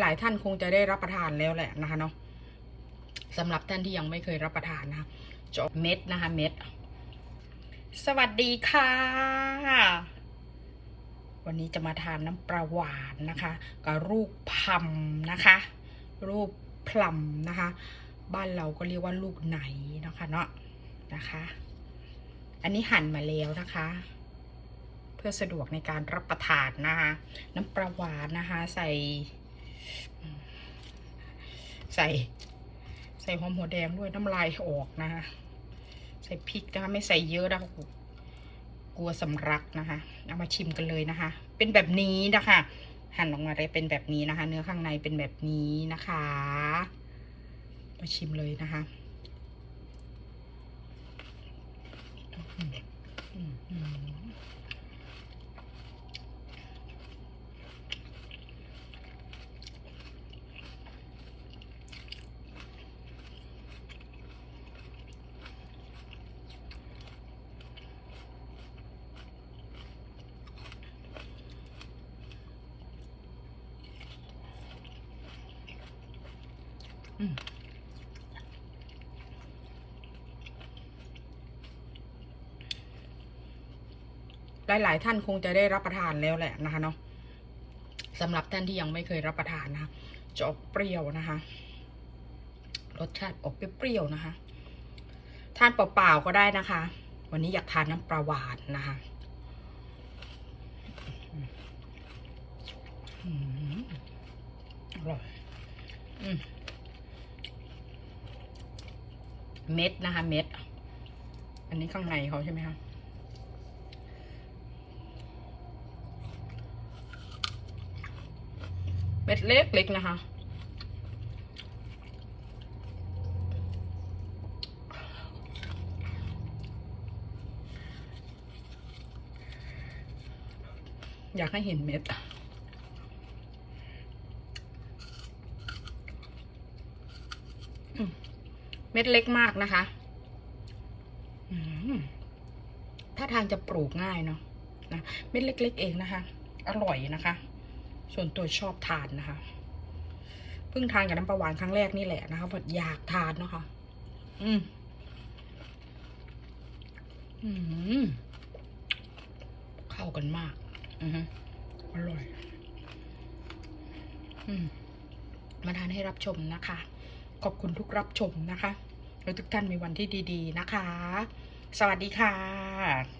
หลาย ๆ ท่านคงจะได้รับประทานแล้วแหละนะคะเนาะสำหรับท่านที่ยังไม่เคยรับประทานนะคะจะเม็ดนะคะเม็ด สวัสดีค่ะ วันนี้จะมาทานน้ำปลาหวานนะคะกับรูปพลัมนะคะ รูปพลัมนะคะ บ้านเราก็เรียกว่าลูกไหนนะคะเนาะนะคะ อันนี้หั่นมาแล้วนะคะ เพื่อสะดวกในการรับประทานนะคะ น้ำปลาหวานนะคะ ใส่ ใส่ ใส่หอมหัวแดงด้วยน้ำลายออกนะคะ ใส่พริกนะคะไม่ใส่เยอะนะคะกลัวสำรักนะคะเอามาชิมกันเลยนะคะ เป็นแบบนี้นะคะ หั่นออกมาได้เป็นแบบนี้นะคะ เนื้อข้างในเป็นแบบนี้นะคะ มาชิมเลยนะคะอืมอืมอืม อืมหลายๆท่านคงจะได้รับประทานแล้วแหละนะคะเนาะสำหรับท่านที่ยังไม่เคยรับประทานนะคะจะออกเปรี้ยวนะคะ รสชาติออกเปรี้ยวๆนะคะ ทานเปล่าๆก็ได้นะคะ วันนี้อยากทานน้ำปลาหวานนะคะอืมอร่อย อืม เม็ดนะคะ เม็ด อันนี้ข้างในเขาใช่ไหมคะเม็ดเล็กเล็กนะคะ อยากให้เห็นเม็ดอืม เม็ดเล็กมากนะคะถ้าทางจะปลูกง่ายเนาะนะเม็ดเล็ก ๆ เองนะคะ อร่อยนะคะ ส่วนตัวชอบทานนะคะเพิ่งทานกับน้ำปลาหวานครั้งแรกนี่แหละนะคะแบบอยากทานเนาะคะอืมอืมเข้ากันมาก อืออร่อย อืมมาทานให้รับชมนะคะ ขอบคุณทุกรับชมนะคะ แล้วทุกท่านมีวันที่ดี ๆ นะคะ สวัสดีค่ะ